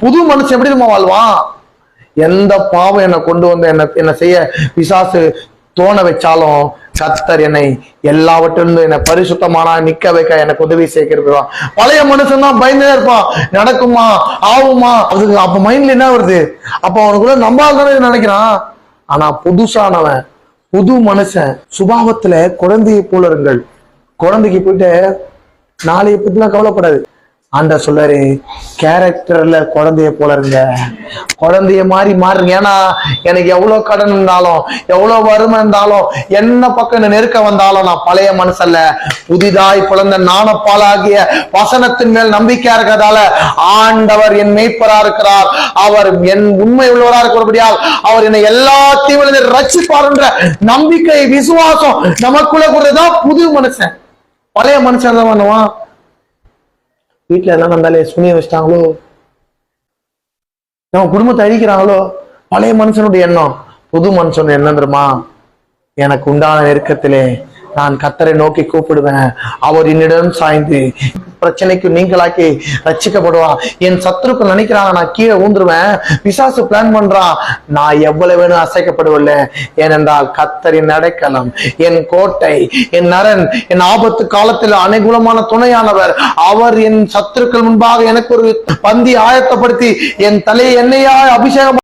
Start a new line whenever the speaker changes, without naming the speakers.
புது மனுஷன் எப்படி நம்ம வாழ்வான்? எந்த பாவம் என்னை கொண்டு வந்து என்ன என்ன செய்ய விசாசு தோண வச்சாலும் கத்தர் என்னை எல்லாவற்றிலிருந்து என்னை பரிசுத்தமானா நிக்க வைக்க எனக்கு உதவி செய்கிறதா பழைய மனுஷன் தான் பயந்தே இருப்பான். நடக்குமா? ஆகுமா? அதுக்கு அப்ப மைண்ட்ல என்ன வருது? அப்ப அவனுக்குள்ள நம்பால் தானே நினைக்கிறான். ஆனா புதுசானவன் புது மனுஷன் சுபாவத்துல குழந்தையை போல இருங்கள். குழந்தைக்கு போயிட்டு நாளைய பத்திலாம் கவலைப்படாது. ஆண்ட சொல்லாரு கேரக்டர்ல குழந்தைய போல இருங்க. குழந்தைய மாதிரி மாறுங்க. ஏன்னா எனக்கு எவ்வளவு கடன் இருந்தாலும் எவ்வளவு வறுமை இருந்தாலும் என்ன பக்கம் என்ன நெருக்க வந்தாலும் நான் பழைய மனசல்ல புதிதாய் பிறந்த நாணப்பாலாகிய வசனத்தின் மேல் நம்பிக்கையா இருக்கிறதால ஆண்டவர் என் மெய்ப்பரா இருக்கிறார். அவர் என் உண்மை உள்ளவரா இருக்கிறபடியால் அவர் என்னை எல்லா தீவிர ரட்சிப்பார் என்ற நம்பிக்கை விசுவாசம் நமக்குள்ள கூடதான் புது மனுஷன். பழைய மனுஷன் தான் பண்ணுவான். வீட்டுல எல்லாம் வந்தாலே சுனிய வச்சிட்டாங்களோ? நம்ம குடும்பத்தை அழிக்கிறாங்களோ? பழைய மனுஷனுடைய எண்ணம் புது மனுஷனுடைய எண்ணம் தெரியுமா? எனக்கு உண்டான நெருக்கத்திலே நான் கத்தரை நோக்கி கூப்பிடுவேன். அவர் என்னிடம் சாய்ந்து பிரச்சனைக்கு நீங்களாக்கி ரட்சிக்கப்படுவான் என் சத்துருக்கு நினைக்கிறான் நான் கீழே ஊந்துருவேன். விசாசு பிளான் பண்றான் நான் எவ்வளவு வேணும் அசைக்கப்படுவல்ல ஏனென்றால் கத்தரின் அடைக்கலம் என் கோட்டை என் நரன் என் ஆபத்து காலத்தில் அனுகூலமான துணையானவர். அவர் என் சத்துருக்கள் முன்பாக எனக்கு ஒரு பந்தி ஆயத்தப்படுத்தி என் தலையை என்னையா அபிஷேகம்